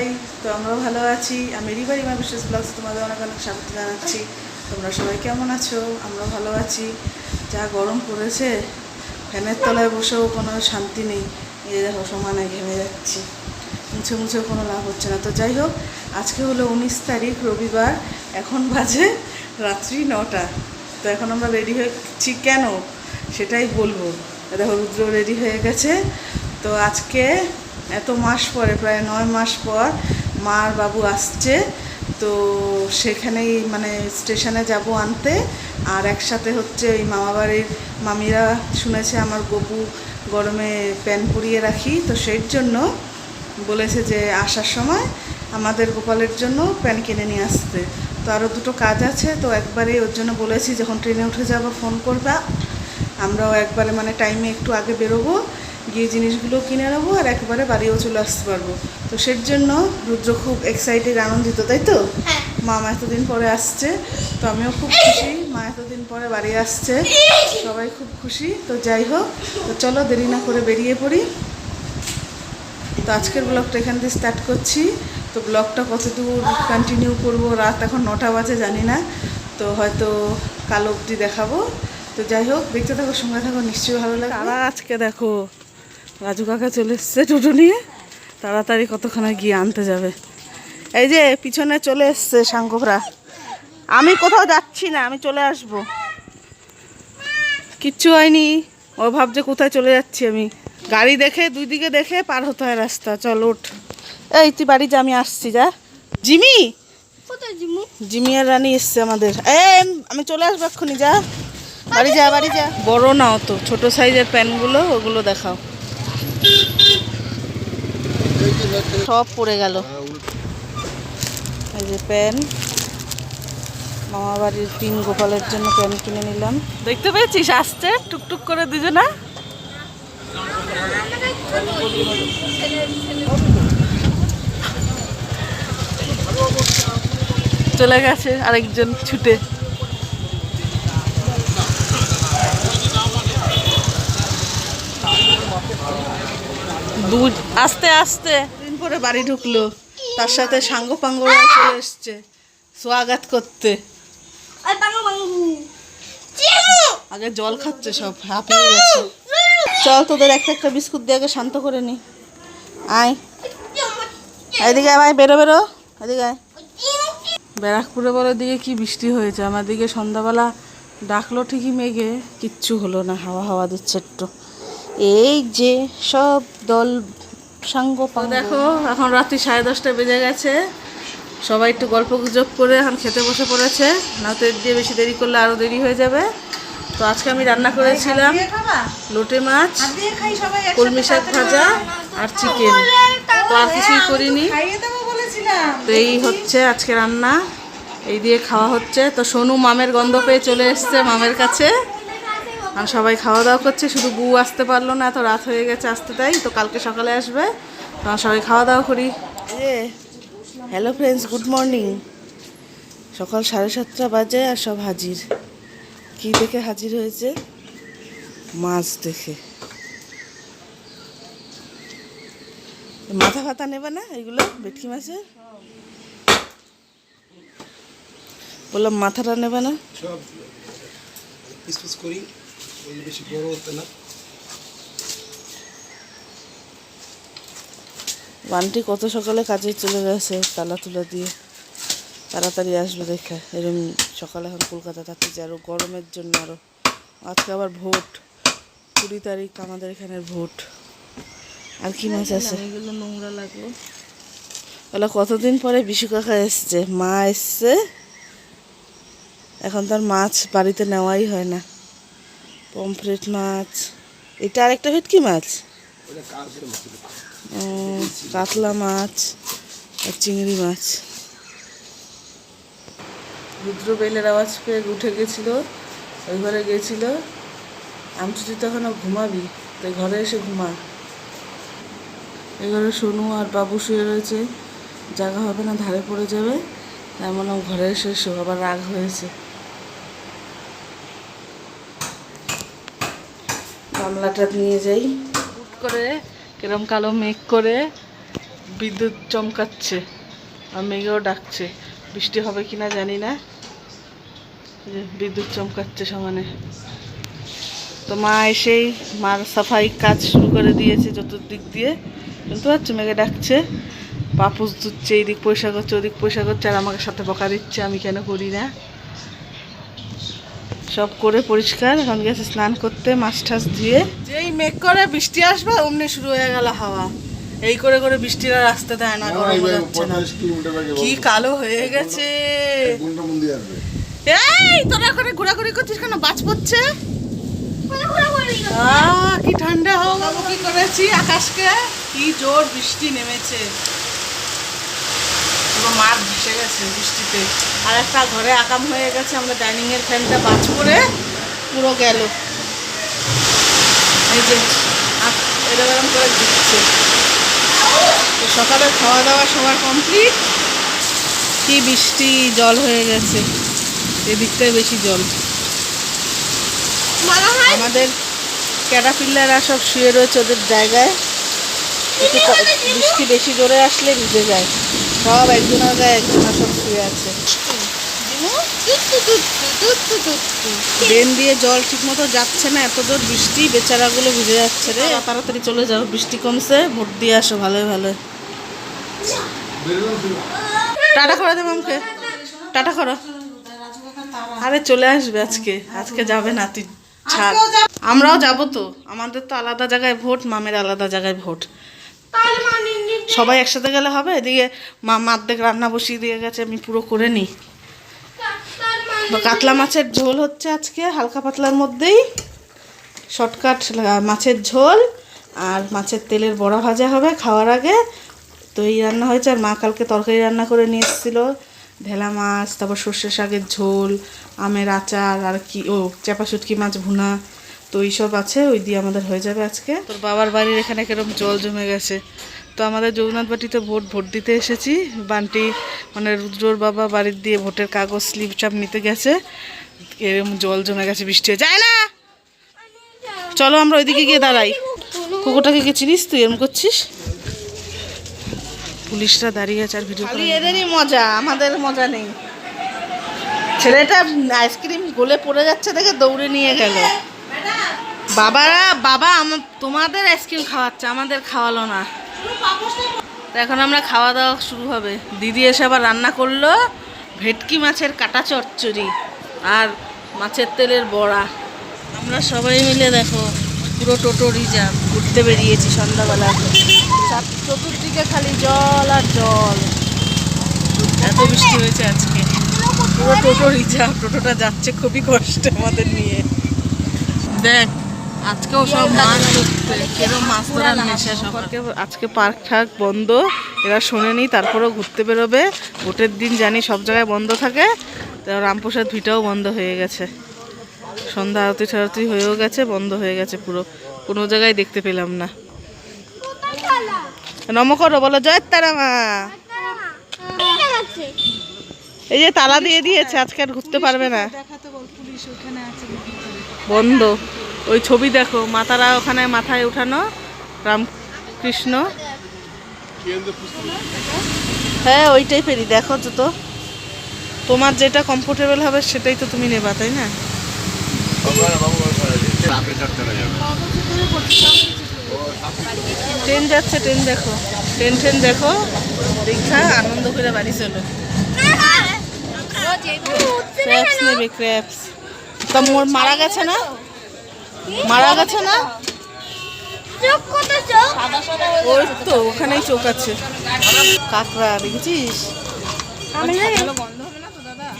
সবাই তো আমরাও ভালো আছি। আমি রিবারি মা বিশেষ ব্লগস তোমাদের অনেক অনেক স্বাগত জানাচ্ছি। তোমরা সবাই কেমন আছো? আমরাও ভালো আছি। যা গরম পড়েছে, ফ্যানের তলায় বসেও কোনো শান্তি নেই। এই দেখো, সমানে ঘেমে যাচ্ছি। মুছে মুছেও কোনো লাভ হচ্ছে না। তো যাই হোক, আজকে হলো উনিশ তারিখ, রবিবার। এখন বাজে রাত্রি নটা। তো এখন আমরা রেডি হয়েছি কেন? সেটাই বলব। দেখো, রুদ্র রেডি হয়ে গেছে। তো আজকে এত মাস পরে, প্রায় নয় মাস পর মার বাবু আসছে। তো সেখানেই মানে স্টেশনে যাব আনতে। আর একসাথে হচ্ছে ওই মামাবাড়ির মামিরা শুনেছে আমার গপু গরমে প্যান পুড়িয়ে রাখি। তো সেই জন্য বলেছে যে আসার সময় আমাদের গোপালের জন্য প্যান কিনে নিয়ে আসতে। তো আরও দুটো কাজ আছে। তো একবারে ওর জন্য বলেছি, যখন ট্রেনে উঠে যাব, ফোন করবা। আমরাও একবারে মানে টাইমে একটু আগে বেরোবো। গিয়ে জিনিসগুলো কিনে নেব আর একবারে বাড়িও চলে আসতে পারব। তো সের জন্য রুদ্র খুব এক্সাইটেড আনন্দিত তাই তো? হ্যাঁ। মা এতদিন পরে আসছে তো আমিও খুব খুশি। মা এতদিন পরে বাড়ি আসছে সবাই খুব খুশি। তো যাই হোক তো চলো দেরি না করে বেরিয়ে পড়ি। তো আজকের ব্লগটা এখান থেকে স্টার্ট করছি। তো ব্লগটা কতদূর কন্টিনিউ করব? রাত এখন নটা বাজে জানি না। তো হয়তো কাল অবধি দেখাবো। তো যাই হোক দেখতে থাকো সঙ্গে থাকো নিশ্চয়ই ভালো লাগে আজকে দেখো। রাজু কাকা চলে এসছে টোটো নিয়ে। তাড়াতাড়ি কতক্ষণে গিয়ে আনতে যাবে। এই যে পিছনে চলে এসছে সাঙ্গভরা আমি কোথাও যাচ্ছি না আমি চলে আসব। কিচ্ছু হয়নি। ও ভাবছে কোথায় চলে যাচ্ছি আমি। গাড়ি দেখে দুই দিকে দেখে পার হতে হয় রাস্তা। চল ওঠ। এই তুই বাড়ি যা আমি আসছি যা। জিমি? কোথায় জিমু? আর রানী এসছে আমাদের। এ আমি চলে আসব এক্ষুনি যা। বাড়ি যা বাড়ি যা। বড় না অত ছোট সাইজের প্যান্টগুলো ওগুলো দেখাও। সব পড়ে গেল। এই যে প্যান মামা বাড়ির তিন গোপালের জন্য প্যান কিনে নিলাম। দেখতে পেয়েছিস? আসছে? টুকটুক করে দুজনা চলে গেছে আরেকজন ছুটে। আস্তে আস্তে। দিন পরে বাড়ি ঢুকলো। তার সাথে সাঙ্গ পাঙ্গরা চলে এসছে। স্বাগত করতে। আগে জল খাচ্ছে সব হাঁপিয়ে গেছে। চল তোদের একটা একটা বিস্কুট দিয়ে আগে শান্ত করে নি। আয়। এদিকে আয় ভাই বেরো বেরো। এদিকে আয়। ব্যারাকপুরে বলার দিকে কি বৃষ্টি হয়েছে? আমার দিকে সন্ধ্যাবেলা ডাকলো ঠিকই মেঘে। কিচ্ছু হলো না হাওয়া হাওয়া দিচ্ছে একটু। এই যে সব দল সাঙ্গ দেখো এখন রাত্রি সাড়ে দশটা বেজে গেছে। সবাই একটু গল্প গুজব করে এখন খেতে বসে পড়েছে। না তো এর দিয়ে বেশি দেরি করলে আরও দেরি হয়ে যাবে। তো আজকে আমি রান্না করেছিলাম লোটে মাছ কলমি শাক ভাজা আর চিকেন। তো আর কিছুই করিনি। তো এই হচ্ছে আজকে রান্না। এই দিয়ে খাওয়া হচ্ছে। তো সোনু মামের গন্ধ পেয়ে চলে এসছে মামের কাছে। আর সবাই খাওয়া দাওয়া করছে শুধু বউ আসতে পারল না এত রাত হয়ে গেছে আসতে তাই তো কালকে সকালে আসবে তো আমরা সবাই খাওয়া দাওয়া করি। হ্যালো ফ্রেন্ডস গুড মর্নিং সকাল সাড়ে সাতটা বাজে আর সব হাজির। কি দেখে হাজির হয়েছে? মাছ দেখে। মাথা ফাতা নেবে না এগুলো ভেটকি মাছের? বললাম মাথাটা নেবে না। সব করি। ওই বেশি বড় হতে না বানটি কত সকালে কাজে চলে গেছে তালা তুলা দিয়ে। তাড়াতাড়ি আসবে দেখে। এরকম সকালে এখন কলকাতা থাকতে থাকতেছে আরও গরমের জন্য আরও আজকে আবার ভোট। কুড়ি তারিখ আমাদের এখানে ভোট। আর কি মাছ আছে? এগুলো নোংরা লাগল বলে কতদিন পরে বিশু কাকা এসছে? মা এসছে। এখন তার মাছ বাড়িতে নেওয়াই হয় না। পমফ্রেট মাছ। এটা আরেকটা ভেটকি মাছ? কাতলা মাছ আর চিংড়ি মাছ। রুদ্র বেলের আওয়াজ পেয়ে উঠে গেছিল, ওই ঘরে গেছিল। আমি তুই তখন ঘুমাবি তাই ঘরে এসে ঘুমা। এই ঘরে সোনু আর বাবু শুয়ে রয়েছে। জায়গা হবে না, ধারে পড়ে যাবে। তাই মনে ঘরে এসে শো আবার রাগ হয়েছে। গামলাটা নিয়ে যাই। হুট করে কিরম কালো মেঘ করে বিদ্যুৎ চমকাচ্ছে আর মেঘেও ডাকছে। বৃষ্টি হবে কিনা জানি না। বিদ্যুৎ চমকাচ্ছে সমানে। তো মা এসেই মার সাফাই কাজ শুরু করে দিয়েছে চতুর্দিক দিয়ে। শুনতে পাচ্ছ? মেঘে ডাকছে। পাপুস দুচ্ছে এইদিক পয়সা করছে, ওদিক পয়সা করছে আর আমাকে সাথে বকা দিচ্ছে, আমি কেন করি না? সব করে পরিষ্কার এখন গেছে স্নান করতে মাছ টাছ ধুয়ে। যেই মেঘ করে বৃষ্টি আসবে অমনি শুরু হয়ে গেল হাওয়া। এই করে করে বৃষ্টির আর আসতে দেয় না গরম যাচ্ছে না। কি কালো হয়ে গেছে। এই তোরা ওখানে ঘোরাঘুরি করছিস কেন? বাজ পড়ছে? আহ, কি ঠান্ডা হোক বাবু কি করেছি আকাশকে? কি জোর বৃষ্টি নেমেছে। মাঠ ভেসে গেছে বৃষ্টিতে। আর একটা ঘরে আকাম হয়ে গেছে আমরা ডাইনিংয়ের ফ্যানটা বাজ করে পুরো গেল। এই যে এরকম করে দিচ্ছে তো সকালে খাওয়া দাওয়া সবার কমপ্লিট কি বৃষ্টি জল হয়ে গেছে। এদিকটায় বেশি জল। আমাদের ক্যাটাপিল্লাররা সব শুয়ে রয়েছে ওদের জায়গায়। বৃষ্টি বেশি জোরে আসলে ভিজে যায়। সব একজনের গায়ে একজনের সব শুয়ে আছে। ড্রেন দিয়ে জল ঠিক মতো যাচ্ছে না এত জোর বৃষ্টি বেচারাগুলো ভিজে যাচ্ছে রে। তাড়াতাড়ি চলে যাও বৃষ্টি কমছে ভোট দিয়ে আসো ভালোই ভালো টাটা করে দেবো আমাকে টাটা করো। আরে চলে আসবে আজকে আজকে যাবে না তুই ছাড়। আমরাও যাব তো আমাদের তো আলাদা জায়গায় ভোট মামের আলাদা জায়গায় ভোট। সবাই একসাথে গেলে হবে? এদিকে মা মাদ্দেক রান্না বসিয়ে দিয়ে গেছে, আমি পুরো করে নিই। কাতলা মাছের ঝোল হচ্ছে আজকে, হালকা পাতলার মধ্যেই। শর্টকাট মাছের ঝোল, আর মাছের তেলের বড়া ভাজা হবে খাওয়ার আগে। তো এই রান্না হয়েছে, আর মা কালকে তরকারি রান্না করে নিয়ে এসেছিল। ঢেলা মাছ, তারপর সর্ষে শাকের ঝোল, আমের আচার, আর কি ও চাপা শুটকি মাছ ভুনা। তো এইসব আছে ওই দিয়ে আমাদের হয়ে যাবে আজকে। তোর বাবার বাড়ির এখানে কীরকম জল জমে গেছে। তো আমাদের জগন্নাথ বাটিতে ভোট ভোট দিতে এসেছি। বান্টি মানে রুদ্রর বাবা বাড়ির দিয়ে ভোটের কাগজ স্লিপ চাপ নিতে গেছে। এরকম জল জমে গেছে বৃষ্টি যায় না! চলো আমরা ওইদিকে গিয়ে দাঁড়াই। কুকুরটাকে গিয়ে চিনিস তুই? এরম করছিস? পুলিশরা দাঁড়িয়ে আছে আর ভিডিও খালি এদেরই মজা আমাদের মজা নেই। ছেলেটা আইসক্রিম গলে পড়ে যাচ্ছে দেখে দৌড়ে নিয়ে গেল। বাবারা, বাবা আমার তোমাদের আইসক্রিম খাওয়াচ্ছে, আমাদের খাওয়ালো না। এখন আমরা খাওয়া দাওয়া শুরু হবে। দিদি এসে আবার রান্না করল ভেটকি মাছের কাটা চচ্চড়ি আর মাছের তেলের বড়া। আমরা সবাই মিলে দেখো, পুরো টোটো রিজার্ভ ঘুরতে বেরিয়েছি সন্ধ্যাবেলা। চতুর্দিকে খালি জল আর জল। এত বৃষ্টি হয়েছে আজকে। পুরো টোটো রিজার্ভ, টোটোটা যাচ্ছে, খুবই কষ্ট আমাদের নিয়ে। দেখ আজকেও সব মাছ ধরতে কেরম মাছ ধরার নেশা সবারকে আজকে পার্ক ঠাক বন্ধ এরা শোনেনি তারপরেও ঘুরতে বেরোবে। ভোটের দিন জানি সব জায়গায় বন্ধ থাকে তো রামপ্রসাদ ভিটাও বন্ধ হয়ে গেছে। সন্ধ্যা আরতি ঠারতি হয়েও গেছে বন্ধ হয়ে গেছে পুরো। কোনো জায়গায় দেখতে পেলাম না। কোথায় তালা নম করো বলো জয় তারা মা এই যে তালা দিয়ে দিয়েছে আজকে আর ঘুরতে পারবে না। বন্ধ। ওই ছবি দেখো মাতারা ওখানে মাথায় উঠানো রামকৃষ্ণ। হ্যাঁ ওইটাই ফেরি দেখো তো তো। তোমার যেটা কমফোর্টেবল হবে সেটাই তো তুমি নেবা তাই না? ট্রেন যাচ্ছে ট্রেন দেখো। ট্রেন ট্রেন দেখো। দীঘা আনন্দ করে বাড়ি চলো। ক্র্যাপস নেবে ক্র্যাপস তা মোর মারা গেছে না? মারা গেছে না? চোখ কত চোখ? ওই তো ওখানেই চোখ আছে। কাঁকড়া দেখেছিস?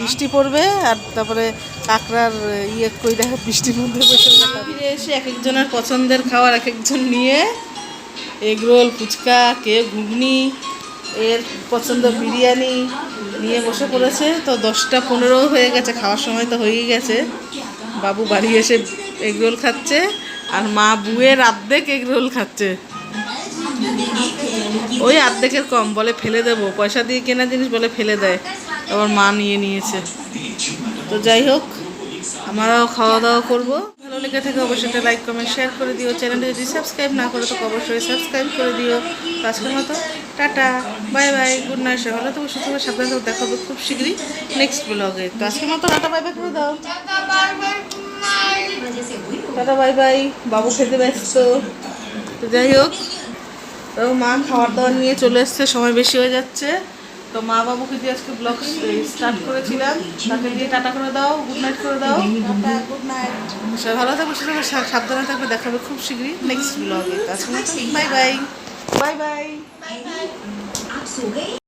বৃষ্টি পড়বে আর তারপরে কাঁকড়ার ইয়ে কই দেখা বৃষ্টির মধ্যে বসে ফিরে এসে এক একজনের পছন্দের খাবার এক একজন নিয়ে এগরোল ফুচকা কে ঘুগনি এর পছন্দ বিরিয়ানি নিয়ে বসে পড়েছে। তো দশটা পনেরো হয়ে গেছে খাওয়ার সময় তো হয়েই গেছে। বাবু বাড়ি এসে এগরোল খাচ্ছে, আর মা বুয়ের আর্ধেক এগরোল খাচ্ছে। ওই আর্ধেকের কম, বলে ফেলে দেবো। পয়সা দিয়ে কেনা জিনিস বলে ফেলে দেয়। আবার মা নিয়ে নিয়েছে। তো যাই হোক, আমরাও খাওয়া দাওয়া করব। ভালো লেগে থাকে অবশ্যই একটা লাইক কমেন্ট শেয়ার করে দিও। চ্যানেলটা যদি সাবস্ক্রাইব না করে তো অবশ্যই সাবস্ক্রাইব করে দিও। আজকের মতো, tata. Bye bye good night সে ভালো থাকো, সুস্থ সাবধানে থাকো। দেখা খুব শীঘ্রই নেক্সট ব্লগে তো আজকের মতো টাটা বাই বাই করে দাও। টাটা বাই বাই বাবু খেতে ব্যস্ত। তো যাই হোক তো মা খাবার দাবার নিয়ে চলে এসছে সময় বেশি হয়ে যাচ্ছে। তো মা বাবুকে দিয়ে আজকে ব্লগ স্টার্ট করেছিলাম। তাকে দিয়ে টাটা করে দাও গুড নাইট করে দাও। গুড নাইট সবাই ভালো থাকবে সুস্থ থাকবে, সা- সাবধানে থাকবে দেখা হবে খুব শীঘ্রই নেক্সট ব্লগে বাই বাই বাই বাই